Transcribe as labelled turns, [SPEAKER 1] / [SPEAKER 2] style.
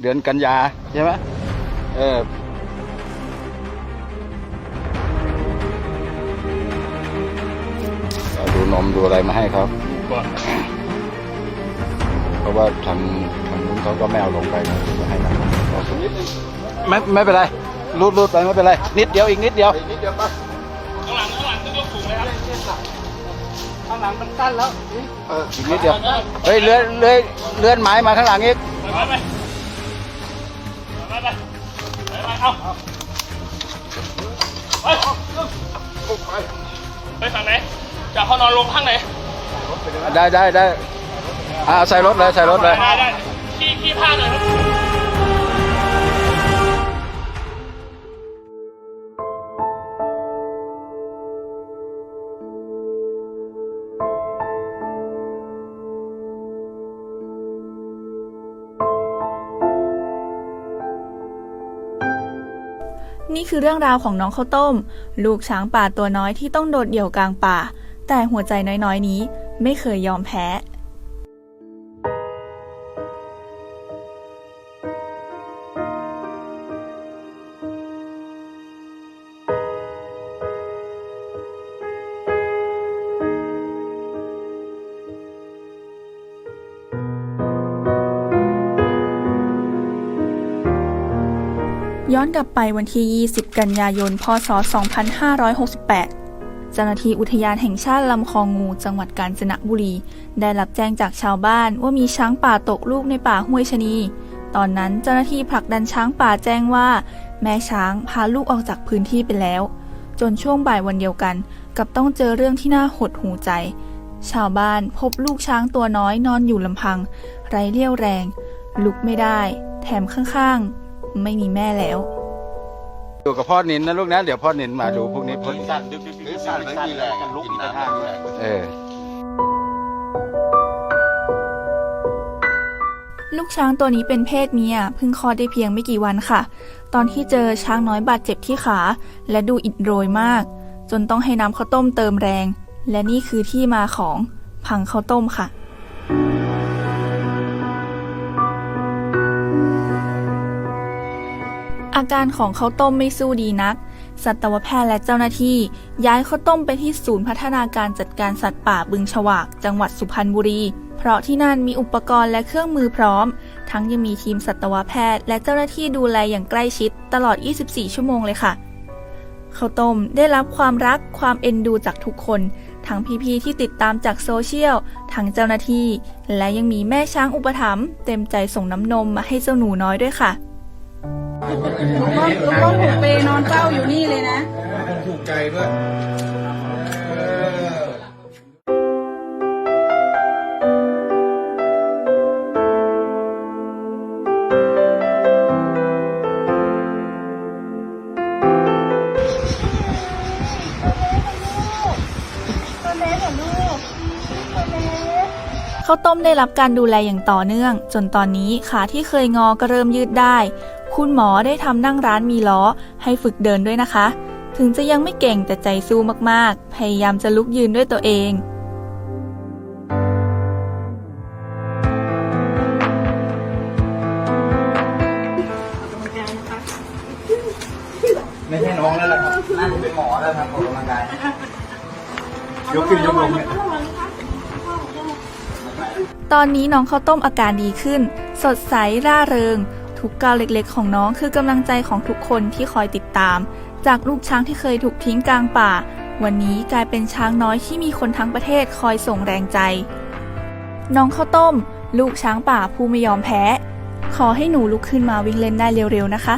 [SPEAKER 1] เดือนกันยาใช่ไหมเออเอาดูนมดูอะไรมาให้เขา
[SPEAKER 2] ก่อน
[SPEAKER 1] เพราะว่าทางทางนู้นเขาก็ไม่เอาลงไปนะจะให้นะไม่ไม่เป็นไรรูดรูดไปไม่เป็นไร นิดเดียวอีกนิดเดียว
[SPEAKER 2] นิดเดียวปะข้างหลังข้างหลังต้องยกสูงเลยครับ
[SPEAKER 1] ข้างหลังมันกั้นแล้วเอออีกนิดเดียวเฮ้ยเลื่อนเลื่อนเลื่อนไม้มาข้างหลังอีก
[SPEAKER 2] เอาไปไปฝั่งไหนจะเขานอนลงข้างไหน
[SPEAKER 1] ได้ได้ได้อ่าใส่รถเลยใส่รถเลย
[SPEAKER 2] ได้ได้ นี่คื
[SPEAKER 3] อเรื่องราวของน้องข้าวต้ม ลูกช้างป่าตัวน้อยที่ต้องโดดเดี่ยวกลางป่า แต่หัวใจน้อยๆนี้ไม่เคยยอมแพ้ ย้อนกลับไปวันที่ 20 กันยายน พศ 2568 เจ้าหน้าที่อุทยานแห่งชาติลำคองงู จังหวัดกาญจนบุรี ได้รับแจ้งจากชาวบ้านว่ามีช้างป่าตกลูกในป่าห้วยชะนี ตอนนั้นเจ้าหน้าที่ผลักดันช้างป่าแจ้งว่า แม่ช้างพาลูกออกจากพื้นที่ไปแล้ว จนช่วงบ่ายวันเดียวกัน กับต้องเจอเรื่องที่น่าหดหูใจ ชาวบ้านพบลูกช้างตัวน้อยนอนอยู่ลำพัง ไร้เรี่ยวแรง ลุกไม่ได้ แถมข้างๆ ไม่มีแม่แล้ว
[SPEAKER 1] อยู่กับพ่อนินนะลูกนะ เดี๋ยวพ่อนินมาดูพวกนี้พ่อนิน
[SPEAKER 2] สั่นดึกดึกดึกสั่นไม่มีแรงกันลุกอีกทาง
[SPEAKER 1] เออ
[SPEAKER 3] ลูกช้างตัวนี้เป็นเพศเมียเพิ่งคลอดได้เพียงไม่กี่วันค่ะ ตอนที่เจอช้างน้อยบาดเจ็บที่ขา และดูอิดโรยมาก จนต้องให้น้ำข้าวต้มเติมแรง และนี่คือที่มาของพังข้าวต้มค่ะ อาการของข้าวต้มไม่สู้ดีนัก สัตวแพทย์และเจ้าหน้าที่ย้ายข้าวต้มไปที่ศูนย์พัฒนาการจัดการสัตว์ป่าบึงฉวาก จังหวัดสุพรรณบุรี เพราะที่นั่นมีอุปกรณ์และเครื่องมือพร้อม ทั้งยังมีทีมสัตวแพทย์ และเจ้าหน้าที่ดูแลอย่างใกล้ชิด ตลอด 24 ชั่วโมงเลยค่ะข้าวต้มได้รับความรักความเอ็นดูจากทุกคน ทั้งพี่ๆที่ติดตามจากโซเชียล ทั้งเจ้าหน้าที่ และยังมีแม่ช้างอุปถัมภ์เต็มใจส่งน้ำนมมาให้เจ้าหนูน้อยด้วยค่ะ
[SPEAKER 4] ลุงก็ลุงก็ถูกเปนอนเฝ้าอยู่นี่เลยนะ
[SPEAKER 5] ถูกใจด้วยเออ
[SPEAKER 3] ข้าวต้มได้รับการดูแลอย่างต่อเนื่อง จนตอนนี้ขาที่เคยงอก็เริ่มยืดได้ คุณหมอได้ทำนั่งร้านมีล้อ ให้ฝึกเดินด้วยนะคะ ถึงจะยังไม่เก่งแต่ใจสู้มากๆ พยายามจะลุกยืนด้วยตัวเอง
[SPEAKER 5] ไม่ใช่น้องแล้วล่ะครับน่าจะเป็นหมอแล้วครับออกกำลังกายยกขึ้นยกลงเนี่ย
[SPEAKER 3] ตอนนี้น้องข้าวต้มอาการดีขึ้น สดใสร่าเริง ทุกก้าวเล็กๆ ของน้องคือกำลังใจของทุกคนที่คอยติดตาม จากลูกช้างที่เคยถูกทิ้งกลางป่า วันนี้กลายเป็นช้างน้อยที่มีคนทั้งประเทศคอยส่งแรงใจ น้องข้าวต้ม ลูกช้างป่าผู้ไม่ยอมแพ้ ขอให้หนูลุกขึ้นมาวิ่งเล่นได้เร็วๆนะคะ